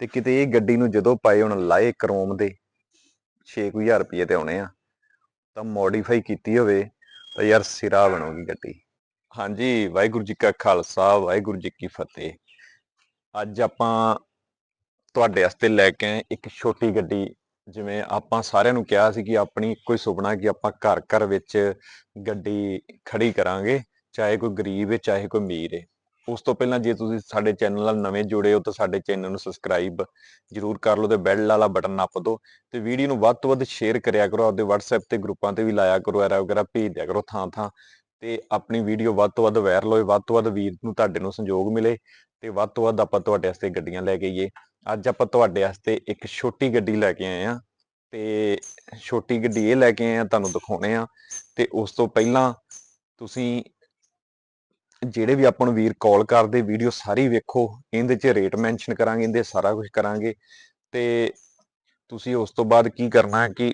ਤੇ ਕਿਤੇ ਇਹ ਗੱਡੀ ਨੂੰ ਜਦੋਂ ਪਾਏ ਹੁਣ ਲਾਏ ਕਰੋਮ ਦੇ 6000 ਰੁਪਏ ਤੇ ਆਉਣੇ ਆ, ਤਾਂ ਮੋਡੀਫਾਈ ਕੀਤੀ ਹੋਵੇ ਤਾਂ ਯਾਰ ਸਿਰਾ ਬਣੂਗੀ ਗੱਡੀ। ਹਾਂਜੀ, ਵਾਹਿਗੁਰੂ ਜੀ ਕਾ ਖਾਲਸਾ, ਵਾਹਿਗੁਰੂ ਜੀ ਕੀ ਫਤਿਹ। ਅੱਜ ਆਪਾਂ ਤੁਹਾਡੇ ਵਾਸਤੇ ਲੈ ਕੇ ਆਏ ਇੱਕ ਛੋਟੀ ਗੱਡੀ, ਜਿਵੇਂ ਆਪਾਂ ਸਾਰਿਆਂ ਨੂੰ ਕਿਹਾ ਸੀ ਕਿ ਆਪਣੀ ਕੋਈ ਸੁਪਨਾ ਕਿ ਆਪਾਂ ਘਰ ਘਰ ਵਿੱਚ ਗੱਡੀ ਖੜੀ ਕਰਾਂਗੇ, ਚਾਹੇ ਕੋਈ ਗਰੀਬ ਹੈ, ਚਾਹੇ ਕੋਈ ਅਮੀਰ ਹੈ। ਉਸ ਤੋਂ ਪਹਿਲਾਂ ਜੇ ਤੁਸੀਂ ਸਾਡੇ ਚੈਨਲ ਨਾਲ ਨਵੇਂ ਜੁੜੇ ਹੋ ਤਾਂ ਸਾਡੇ ਚੈਨਲ ਨੂੰ ਸਬਸਕ੍ਰਾਈਬ ਜਰੂਰ ਕਰ ਲਓ ਤੇ ਬੈਲ ਵਾਲਾ ਬਟਨ ਨੱਪ ਦਿਓ ਤੇ ਵੀਡੀਓ ਨੂੰ ਵੱਧ ਤੋਂ ਵੱਧ ਸ਼ੇਅਰ ਕਰਿਆ ਕਰੋ, ਆਪਦੇ WhatsApp ਤੇ ਗਰੁੱਪਾਂ ਤੇ ਵੀ ਲਾਇਆ ਕਰੋ, ਐਰਾ ਵਗੈਰਾ ਭੇਜ ਦਿਆ ਕਰੋ ਥਾਂ ਥਾਂ ਤੇ ਆਪਣੀ ਵੀਡੀਓ ਵੱਧ ਤੋਂ ਵੱਧ ਵਾਇਰਲ ਹੋਏ, ਵੱਧ ਤੋਂ ਵੱਧ ਵੀਰ ਨੂੰ ਤੁਹਾਡੇ ਨੂੰ ਸੰਯੋਗ ਮਿਲੇ ਤੇ ਵੱਧ ਤੋਂ ਵੱਧ ਆਪਾਂ ਤੁਹਾਡੇ ਵਾਸਤੇ ਗੱਡੀਆਂ ਲੈ ਕੇ ਆਈਏ। ਅੱਜ ਆਪਾਂ ਤੁਹਾਡੇ ਵਾਸਤੇ ਇੱਕ ਛੋਟੀ ਗੱਡੀ ਲੈ ਕੇ ਆਏ ਆ ਤੇ ਛੋਟੀ ਗੱਡੀ ਇਹ ਲੈ ਕੇ ਆਏ ਆ ਤੁਹਾਨੂੰ ਦਿਖਾਉਣੇ ਆ ਤੇ ਉਸ ਤੋਂ ਪਹਿਲਾਂ ਤੁਸੀਂ ਜਿਹੜੇ ਵੀ ਆਪਾਂ ਨੂੰ ਵੀਰ ਕਾਲ ਕਰਦੇ ਵੀਡੀਓ ਸਾਰੀ ਵੇਖੋ, ਇਹਦੇ 'ਚ ਰੇਟ ਮੈਂਸ਼ਨ ਕਰਾਂਗੇ, ਇਹਦੇ ਸਾਰਾ ਕੁਝ ਕਰਾਂਗੇ। ਤੇ ਤੁਸੀਂ ਉਸ ਤੋਂ ਬਾਅਦ ਕੀ ਕਰਨਾ ਹੈ ਕਿ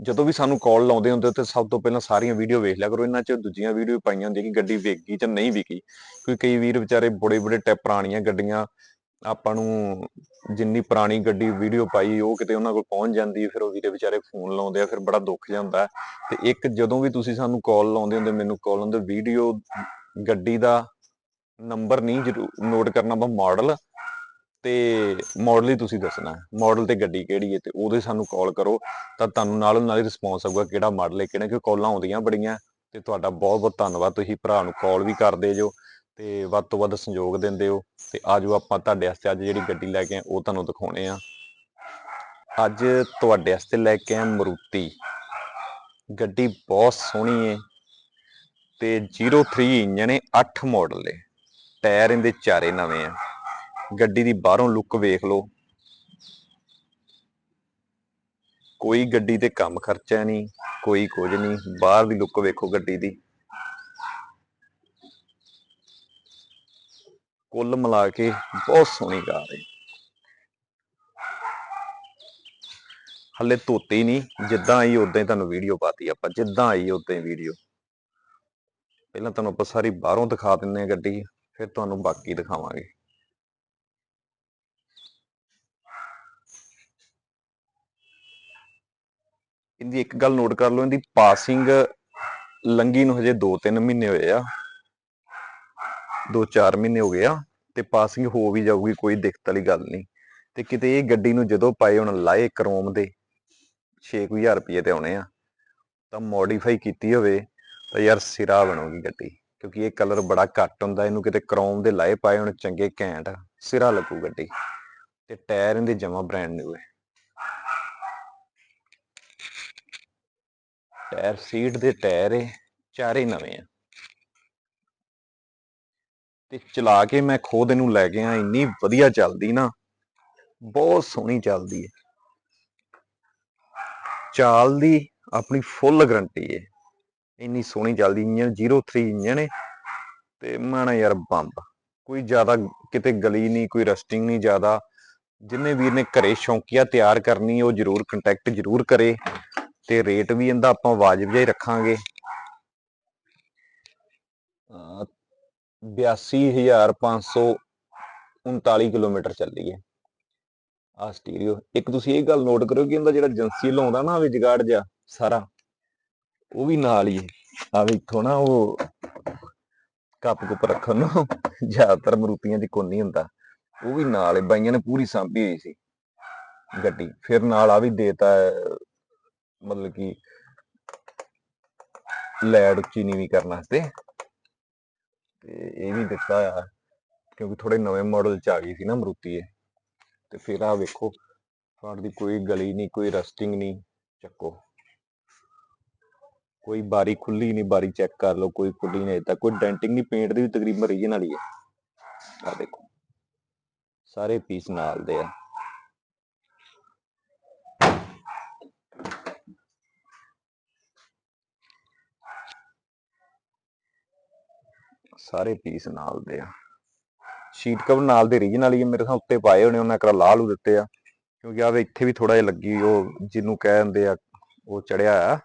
ਜਦੋਂ ਵੀ ਸਾਨੂੰ ਕਾਲ ਲਾਉਂਦੇ ਹੁੰਦੇ ਤੇ ਸਭ ਤੋਂ ਪਹਿਲਾਂ ਸਾਰੀਆਂ ਵੀਡੀਓ ਵੇਖ ਲਿਆ ਕਰੋ। ਇਹਨਾਂ 'ਚ ਦੂਜੀਆਂ ਵੀਡੀਓ ਪਾਈਆਂ ਹੁੰਦੀਆਂ ਕਿ ਗੱਡੀ ਵਿਕ ਗਈ ਜਾਂ ਨਹੀਂ ਵਿਕੀ ਕਿਉਂਕਿ ਕਈ ਵੀਰ ਵਿਚਾਰੇ ਬੜੇ ਬੜੇ ਟੈ ਪੁਰਾਣੀਆਂ ਗੱਡੀਆਂ ਆਪਾਂ ਨੂੰ ਜਿੰਨੀ ਪੁਰਾਣੀ ਗੱਡੀ ਵੀਡੀਓ ਪਾਈ, ਉਹ ਕਿਤੇ ਉਹਨਾਂ ਕੋਲ ਪਹੁੰਚ ਜਾਂਦੀ ਹੈ, ਫਿਰ ਉਹ ਵੀਰੇ ਵਿਚਾਰੇ ਫੋਨ ਲਾਉਂਦੇ ਆ, ਫਿਰ ਬੜਾ ਦੁੱਖ ਜਾਂਦਾ ਹੈ। ਤੇ ਇੱਕ ਜਦੋਂ ਵੀ ਤੁਸੀਂ ਸਾਨੂੰ ਕਾਲ ਲਾਉਂਦੇ ਹੁੰਦੇ, ਮੈਨੂੰ ਕਾਲ ਹੁੰਦੇ ਵੀਡੀਓ ਗੱਡੀ ਦਾ ਨੰਬਰ ਨਹੀਂ ਜਰੂਰ ਨੋਟ ਕਰਨਾ ਬਸ ਮਾਡਲ ਤੇ ਮਾਡਲ ਹੀ ਤੁਸੀਂ ਦੱਸਣਾ ਮਾਡਲ ਤੇ ਗੱਡੀ ਕਿਹੜੀ ਹੈ, ਤੇ ਉਹਦੇ ਸਾਨੂੰ ਕਾਲ ਕਰੋ, ਤਾਂ ਤੁਹਾਨੂੰ ਨਾਲੋਂ ਨਾਲ ਹੀ ਰਿਸਪੌਂਸ ਆਊਗਾ ਕਿਹੜਾ ਮਾਡਲ ਹੈ, ਕਿਹੜਾ ਕਿ ਕਾਲਾਂ ਆਉਂਦੀਆਂ ਬੜੀਆਂ, ਤੇ ਤੁਹਾਡਾ ਬਹੁਤ ਬਹੁਤ ਧੰਨਵਾਦ, ਤੁਸੀਂ ਭਰਾ ਨੂੰ ਕਾਲ ਵੀ ਕਰਦੇ ਜੋ ਤੇ ਵੱਧ ਤੋਂ ਵੱਧ ਸੰਯੋਗ ਦਿੰਦੇ ਹੋ ਤੇ ਆਜੋ ਆਪਾਂ ਤੁਹਾਡੇ ਵਾਸਤੇ ਅੱਜ ਜਿਹੜੀ ਗੱਡੀ ਲੈ ਕੇ ਆਏ, ਉਹ ਤੁਹਾਨੂੰ ਦਿਖਾਉਣੇ ਆ। ਅੱਜ ਤੁਹਾਡੇ ਵਾਸਤੇ ਲੈ ਕੇ ਆਏ ਮਰੂਤੀ। ਗੱਡੀ ਬਹੁਤ ਸੋਹਣੀ ਹੈ ਤੇ 03 ਇੰਜਨ ਏ 8 ਮਾਡਲ ਏ ਟਾਇਰ ਇਹਦੇ ਚਾਰੇ ਨਵੇਂ ਆ। ਗੱਡੀ ਦੀ ਬਾਹਰੋਂ ਲੁੱਕ ਵੇਖ ਲਓ। ਕੋਈ ਗੱਡੀ ਤੇ ਕੰਮ ਖਰਚਾ ਨਹੀਂ, ਕੋਈ ਕੁਝ ਨਹੀਂ। ਬਾਹਰ ਦੀ ਲੁੱਕ ਵੇਖੋ ਗੱਡੀ ਦੀ। ਕੁੱਲ ਮਿਲਾ ਕੇ ਬਹੁਤ ਸੋਹਣੀ ਕਾਰ ਹੈ ਹੱਲੇ ਧੋਤੀ ਨਹੀਂ ਜਿੱਦਾਂ ਆਈ ਉਦਾਂ ਹੀ ਤੁਹਾਨੂੰ ਵੀਡੀਓ ਪਾਤੀ ਆਪਾਂ, ਜਿੱਦਾਂ ਆਈ ਉਦਾਂ ਹੀ ਵੀਡੀਓ ਪਹਿਲਾਂ ਤੁਹਾਨੂੰ ਆਪਾਂ ਸਾਰੀ ਬਾਹਰੋਂ ਦਿਖਾ ਦਿੰਨੇ ਆ ਗੱਡੀ, ਫਿਰ ਤੁਹਾਨੂੰ ਬਾਕੀ ਦਿਖਾਵਾਂਗੇ। ਇਹਦੀ ਇੱਕ ਗੱਲ ਨੋਟ ਕਰ ਲਓ, ਇਹਦੀ ਪਾਸਿੰਗ ਲੰਗੀ ਨੂੰ ਹਜੇ 2-3 ਮਹੀਨੇ ਹੋਏ ਆ। 2-4 ਮਹੀਨੇ ਹੋ ਗਏ ਆ ਤੇ ਪਾਸਿੰਗ ਹੋ ਵੀ ਜਾਊਗੀ, ਕੋਈ ਦਿੱਕਤ ਵਾਲੀ ਗੱਲ ਨਹੀਂ। ਤੇ ਕਿਤੇ ਇਹ ਗੱਡੀ ਨੂੰ ਜਦੋਂ ਪਾਏ ਹੁਣ ਲਾਏ ਕਰੋਮ ਦੇ 6000 ਰੁਪਏ ਤੇ ਆਉਣੇ ਆ, ਤਾਂ ਮੋਡੀਫਾਈ ਕੀਤੀ ਹੋਵੇ ਤਾਂ ਯਾਰ ਸਿਰਾ ਬਣੂਗੀ ਗੱਡੀ, ਕਿਉਂਕਿ ਇਹ ਕਲਰ ਬੜਾ ਘੱਟ ਹੁੰਦਾ, ਇਹਨੂੰ ਕਿਤੇ ਕਰੋਮ ਦੇ ਲਾਏ ਪਾਏ ਹੁਣ ਚੰਗੇ ਘੈਂਟ ਸਿਰਾ ਲੱਗੂ ਗੱਡੀ। ਤੇ ਟਾਇਰ ਇਹਦੇ ਜਮਾ ਬ੍ਰਾਂਡ ਨਿਊ ਹੈ। ਟਾਇਰ ਸੀਟ ਦੇ ਟਾਇਰ ਏ ਚਾਰੇ ਨਵੇਂ ਆ। ਤੇ ਚਲਾ ਕੇ ਮੈਂ ਖੋਦ ਇਹਨੂੰ ਲੈ ਗਿਆ, ਇੰਨੀ ਵਧੀਆ ਚੱਲਦੀ ਨਾ, ਬਹੁਤ ਸੋਹਣੀ ਚੱਲਦੀ ਹੈ ਚਾਲ ਦੀ ਆਪਣੀ ਫੁੱਲ ਗਰੰਟੀ ਹੈ ਇੰਨੀ ਸੋਹਣੀ ਚੱਲਦੀ ਇੰਜਨ 03 ਇੰਜਨ ਹੈ ਤੇ ਮੈਂ ਯਾਰ ਬੰਬ। ਕੋਈ ਜ਼ਿਆਦਾ ਕਿਤੇ ਗਲੀ ਨਹੀਂ, ਕੋਈ ਰਸਟਿੰਗ ਨਹੀਂ ਜ਼ਿਆਦਾ। ਜਿੰਨੇ ਵੀਰ ਨੇ ਘਰੇ ਸ਼ੌਂਕੀਆ ਤਿਆਰ ਕਰਨੀ, ਉਹ ਜਰੂਰ ਕੰਟੈਕਟ ਜਰੂਰ ਕਰੇ। ਤੇ ਰੇਟ ਵੀ ਇਹਦਾ ਆਪਾਂ ਵਾਜਬ ਜਿਹਾ ਹੀ ਰੱਖਾਂਗੇ। 82539 ਕਿਲੋਮੀਟਰ ਚੱਲੀ ਹੈ। ਆ ਸਟੀਰੀਓ, ਇੱਕ ਤੁਸੀਂ ਇਹ ਗੱਲ ਨੋਟ ਕਰਿਓ ਕਿ ਇਹਦਾ ਜਿਹੜਾ ਏਜੰਸੀ ਲਾਉਂਦਾ ਨਾ ਵਿਜਗਾੜ ਜਿਹਾ ਸਾਰਾ, ਉਹ ਵੀ ਨਾਲ ਹੀ ਆ ਵੀ ਨਾ ਉਹ ਕੱਪ ਕੁੱਪ ਰੱਖਣ ਨੂੰ ਜ਼ਿਆਦਾਤਰ ਮਰੂਤੀਆਂ 'ਚ ਕੋਈ ਨਹੀਂ ਹੁੰਦਾ। ਉਹ ਵੀ ਨਾਲ ਹੈ, ਬਾਈਆਂ ਨੇ ਪੂਰੀ ਸਾਂਭੀ ਹੋਈ ਸੀ ਗੱਡੀ। ਫਿਰ ਨਾਲ ਆ ਵੀ ਦੇਤਾ ਮਤਲਬ ਕਿ ਲੈਡ ਉੱਚੀ ਵੀ ਕਰਨ ਵਾਸਤੇ। ਤੇ ਇਹ ਵੀ ਦਿੱਤਾ ਆ, ਕਿਉਂਕਿ ਥੋੜੇ ਨਵੇਂ ਮਾਡਲ ਚ ਆ ਗਈ ਸੀ ਨਾ ਮਰੂਤੀ ਇਹ। ਤੇ ਫਿਰ ਆ ਵੇਖੋ ਫਾੜ ਦੀ ਕੋਈ ਗਲੀ ਨਹੀਂ, ਕੋਈ ਰਸਟਿੰਗ ਨਹੀਂ, ਚੱਕੋ। ਕੋਈ ਬਾਰੀ ਖੁੱਲੀ ਨਹੀਂ, ਬਾਰੀ ਚੈੱਕ ਕਰ ਲਓ, ਕੋਈ ਖੁੱਲੀ ਨਹੀਂ ਤਾਂ ਕੋਈ ਡੈਂਟਿੰਗ ਨਹੀਂ ਪੇਂਟ ਦੀ ਵੀ ਤਕਰੀਬਨ ਰੀਜਨਲ ਹੀ ਹੈ। ਆ ਦੇਖੋ, ਸਾਰੇ ਪੀਸ ਨਾਲ ਦੇ ਆ। ਸਾਰੇ ਪੀਸ ਨਾਲ ਦੇ ਆ। ਸ਼ੀਟ ਕਵਰ ਨਾਲ ਦੇ ਰੀਜਨਲ ਹੀ ਮੇਰੇ ਸਾਹ ਉੱਤੇ ਪਾਏ ਹੋਣੇ ਉਹਨਾਂ ਕਰਾ ਲਾ ਲੂ ਦਿੱਤੇ ਆ। ਕਿਉਂਕਿ ਆ ਇੱਥੇ ਵੀ ਥੋੜਾ ਜਿਹਾ ਲੱਗੀ, ਉਹ ਜਿਹਨੂੰ ਕਹਿ ਦਿੰਦੇ ਆ, ਉਹ ਚੜਿਆ ਆ।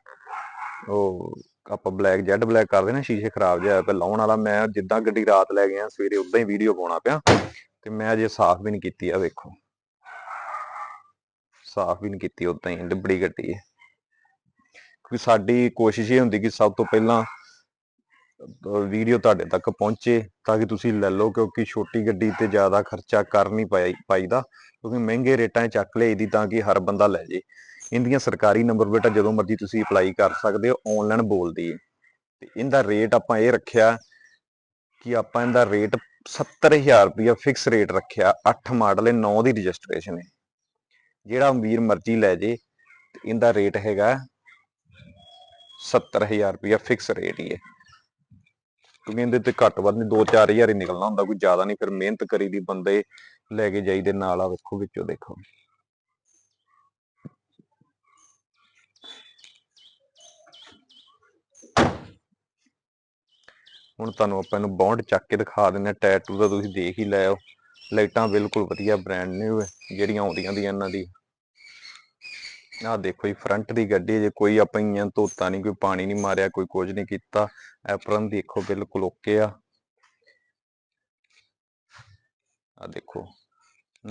ਉਹ ਆਪਾਂ ਬਲੈਕ ਜੈਡ ਬਲੈਕ ਕਰਦੇ ਨਾ, ਸ਼ੀਸ਼ੇ ਖਰਾਬ ਜਿਹਾ ਪਿਆ, ਲਾਉਣ ਵਾਲਾ। ਮੈਂ ਜਿੱਦਾਂ ਗੱਡੀ ਰਾਤ ਲੈ ਗਿਆ, ਸਵੇਰੇ ਉਦਾਂ ਹੀ ਵੀਡੀਓ ਪਾਉਣਾ ਪਿਆ। ਤੇ ਮੈਂ ਅਜੇ ਸਾਫ਼ ਵੀ ਨਹੀਂ ਕੀਤੀ ਆ ਵੇਖੋ। ਸਾਫ਼ ਵੀ ਨਹੀਂ ਕੀਤੀ ਉਦਾਂ ਹੀ, ਲਿਬੜੀ ਗੱਡੀ। ਹੈ ਕਿਉਂਕਿ ਸਾਡੀ ਕੋਸ਼ਿਸ਼ ਇਹ ਹੁੰਦੀ ਕਿ ਸਭ ਤੋਂ ਪਹਿਲਾਂ ਵੀਡੀਓ ਤੁਹਾਡੇ ਤੱਕ ਪਹੁੰਚੇ ਤਾਂ ਕਿ ਤੁਸੀਂ ਲੈ ਲਓ ਕਿਉਂਕਿ ਛੋਟੀ ਗੱਡੀ ਤੇ ਜ਼ਿਆਦਾ ਖਰਚਾ ਕਰ ਨਹੀਂ ਪਾਈਦਾ, ਕਿਉਂਕਿ ਮਹਿੰਗੇ ਰੇਟਾਂ 'ਚ ਚੱਕ ਲਈਦੀ ਤਾਂ ਕਿ ਹਰ ਬੰਦਾ ਲੈ ਜੇ। ਇਹਦੀਆਂ ਸਰਕਾਰੀ ਨੰਬਰ ਬੇਟਾ ਜਦੋਂ ਮਰਜ਼ੀ ਤੁਸੀਂ ਅਪਲਾਈ ਕਰ ਸਕਦੇ ਹੋ ਆਨਲਾਈਨ ਬੋਲਦੀ ਹੈ ਤੇ ਇਹਦਾ ਰੇਟ ਆਪਾਂ ਇਹ ਰੱਖਿਆ ਕਿ ਆਪਾਂ ਇਹਦਾ ਰੇਟ 70000 ਰੁਪਇਆ ਫਿਕਸ ਰੇਟ ਰੱਖਿਆ 8 ਮਾਡਲ ਹੈ 9 ਦੀ ਰਜਿਸਟ੍ਰੇਸ਼ਨ ਹੈ। ਜਿਹੜਾ ਵੀਰ ਮਰਜ਼ੀ ਲੈ ਜੇ, ਤੇ ਇਹਦਾ ਰੇਟ ਹੈਗਾ 70000 ਰੁਪਇਆ ਫਿਕਸ ਰੇਟ ਹੀ ਹੈ। ਕਿਉਂਕਿ ਇਹਦੇ ਤੇ ਘੱਟ ਵੱਧ ਨਹੀਂ 2-4000 ਹੀ ਨਿਕਲਣਾ ਹੁੰਦਾ, ਕੋਈ ਜ਼ਿਆਦਾ ਨਹੀਂ ਫਿਰ ਮਿਹਨਤ ਕਰੀ ਦੀ ਬੰਦੇ ਲੈ ਕੇ ਜਾਈਦੇ ਨਾਲ ਆ ਵੇਖੋ ਵਿੱਚੋਂ ਦੇਖੋ। ਹੁਣ ਤੁਹਾਨੂੰ ਆਪਾਂ ਇਹਨੂੰ ਬੌਂਡ ਚੱਕ ਕੇ ਦਿਖਾ ਦਿੰਨੇ ਟੈਟੂ ਦਾ ਤੁਸੀਂ ਦੇਖ ਹੀ ਲਿਓ ਲਾਈਟਾਂ ਬਿਲਕੁਲ ਵਧੀਆ ਬ੍ਰਾਂਡ ਨਿਊ ਹੈ, ਜਿਹੜੀਆਂ ਆਉਂਦੀਆਂ ਦੀਆਂ ਇਹਨਾਂ ਦੀ। ਆਹ ਦੇਖੋ ਜੀ ਫਰੰਟ ਦੀ ਗੱਡੀ ਜੇ ਕੋਈ ਆਪਾਂ ਇੰਜਨ ਧੋਤਾ ਨਹੀਂ ਕੋਈ ਪਾਣੀ ਨਹੀਂ ਮਾਰਿਆ, ਕੋਈ ਕੁਝ ਨਹੀਂ ਕੀਤਾ ਐਪਰਨ ਦੇਖੋ ਬਿਲਕੁਲ ਓਕੇ ਆ। ਆ ਦੇਖੋ,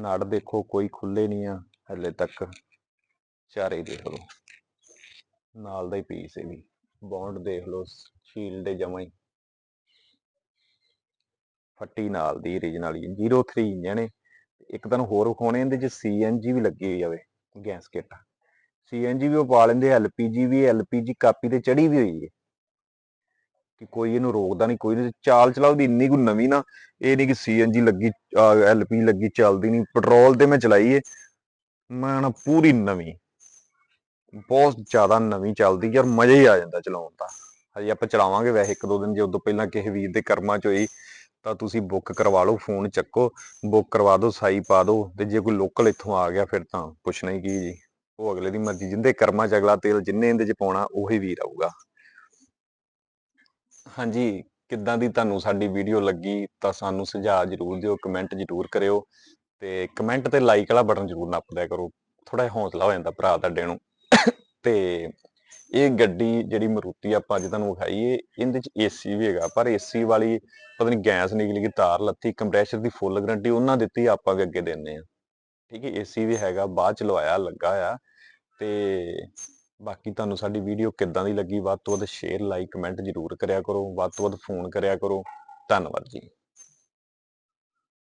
ਨੜ ਦੇਖੋ, ਕੋਈ ਖੁੱਲੇ ਨਹੀਂ ਆ ਹਲੇ ਤੱਕ, ਚਾਰੇ ਦੇਖ ਲਓ। ਨਾਲ ਦਾ ਹੀ ਪੀਸ ਇਹ ਵੀ ਬੌਂਡ ਦੇਖ ਲਓ ਦੇ ਜਮਾ ਹੀ। ਫੱਟੀ ਨਾਲ ਦੀ ਰੀਜਨਲ 03 ਇੰਜਨ ਹੈ। ਇੱਕ ਤੁਹਾਨੂੰ ਹੋਰ ਵਿਖਾਉਣੇ ਇਹਦੇ ਚ ਸੀਐਨਜੀ ਵੀ ਲੱਗੀ ਹੋਈ ਆਵੇ ਗੈਸ ਕਿੱਟ। ਸੀਐਨਜੀ ਵੀ ਉਹ ਪਾ ਲੈਂਦੇ ਐਲਪੀਜੀ ਵੀ ਐਲਪੀਜੀ ਕਾਪੀ ਤੇ ਚੜੀ ਵੀ ਹੋਈ ਹੈ ਕਿ ਕੋਈ ਇਹਨੂੰ ਰੋਕਦਾ ਨਹੀਂ ਕੋਈ ਨਹੀਂ ਚਾਲ ਚਲਾਓ ਦੀ ਇੰਨੀ ਕੁ ਨਵੀਂ ਨਾ, ਇਹ ਨਹੀਂ ਕਿ ਸੀਐਨਜੀ ਲੱਗੀ ਐਲਪੀ ਲੱਗੀ, ਚੱਲਦੀ ਨਹੀਂ ਪੈਟਰੋਲ ਤੇ ਮੈਂ ਚਲਾਈ ਏ, ਮੈਂ ਨਾ ਪੂਰੀ ਨਵੀਂ। ਬਹੁਤ ਜ਼ਿਆਦਾ ਨਵੀਂ ਚੱਲਦੀ, ਯਾਰ ਮਜ਼ਾ ਹੀ ਆ ਜਾਂਦਾ ਚਲਾਉਣ ਦਾ। ਹਜੇ ਆਪਾਂ ਚਲਾਵਾਂਗੇ ਵੈਸੇ ਇੱਕ ਦੋ ਦਿਨ, ਜੇ ਉਦੋਂ ਪਹਿਲਾਂ ਕਿਸੇ ਵੀਰ ਦੇ ਕਰਮਾਂ ਚ ਹੋਈ, ਤਾਂ ਤੁਸੀਂ ਬੁੱਕ ਕਰਵਾ ਲਓ, ਫੋਨ ਚੱਕੋ, ਬੁੱਕ ਕਰਵਾ ਦਿਓ, ਸਾਈ ਪਾ ਦਿਓ, ਤੇ ਜੇ ਕੋਈ ਲੋਕਲ ਇੱਥੋਂ ਆ ਗਿਆ ਫਿਰ ਤਾਂ ਪੁੱਛਣਾ ਹੀ ਕੀ ਜੀ। ਉਹ ਅਗਲੇ ਦੀ ਮਰਜ਼ੀ, ਜਿੰਦੇ ਕਰਮਾਂ ਚ ਅਗਲਾ ਤੇਲ ਜਿੰਨੇ ਇਹਦੇ ਚ ਪਾਉਣਾ, ਉਹੀ ਵੀਰ ਆਊਗਾ। ਹਾਂਜੀ, ਕਿੱਦਾਂ ਦੀ ਤੁਹਾਨੂੰ ਸਾਡੀ ਵੀਡੀਓ ਲੱਗੀ, ਤਾਂ ਸਾਨੂੰ ਸੁਝਾਅ ਜ਼ਰੂਰ ਦਿਓ, ਕਮੈਂਟ ਜ਼ਰੂਰ ਕਰਿਓ, ਤੇ ਕਮੈਂਟ ਤੇ ਲਾਈਕ ਵਾਲਾ ਬਟਨ ਜ਼ਰੂਰ ਨੱਪ ਦਿਆ ਕਰੋ। ਥੋੜਾ ਜਿਹਾ ਹੌਸਲਾ ਹੋ ਜਾਂਦਾ ਭਰਾ ਤੁਹਾਡੇ ਨੂੰ। ਤੇ ਇਹ ਗੱਡੀ ਜਿਹੜੀ ਮਰੂਤੀ ਆਪਾਂ ਅੱਜ ਤੁਹਾਨੂੰ ਵਿਖਾਈਏ, ਇਹਦੇ ਚ ਏਸੀ ਵੀ ਹੈਗਾ, ਪਰ ਏਸੀ ਵਾਲੀ ਪਤਾ ਨਹੀਂ ਗੈਸ ਨਿਕਲੀ ਗਈ, ਤਾਰ ਲੱਥੀ ਕੰਪਰੈਸ਼ਰ ਦੀ ਫੁੱਲ ਗਾਰੰਟੀ ਉਹਨਾਂ ਦਿੱਤੀ ਆਪਾਂ ਵੀ ਅੱਗੇ ਦਿੰਨੇ ਆ। ਠੀਕ ਹੈ ਏਸੀ ਵੀ ਹੈਗਾ, ਬਾਅਦ ਚ ਲਵਾਇਆ, ਲੱਗਾ ਆ। ਤੇ ਬਾਕੀ ਤੁਹਾਨੂੰ ਸਾਡੀ ਵੀਡੀਓ ਕਿੱਦਾਂ ਦੀ ਲੱਗੀ ਵੱਧ ਤੋਂ ਵੱਧ ਸ਼ੇਅਰ ਲਾਈਕ ਕਮੈਂਟ ਜ਼ਰੂਰ ਕਰਿਆ ਕਰੋ, ਵੱਧ ਤੋਂ ਵੱਧ ਫੋਨ ਕਰਿਆ ਕਰੋ। ਧੰਨਵਾਦ ਜੀ।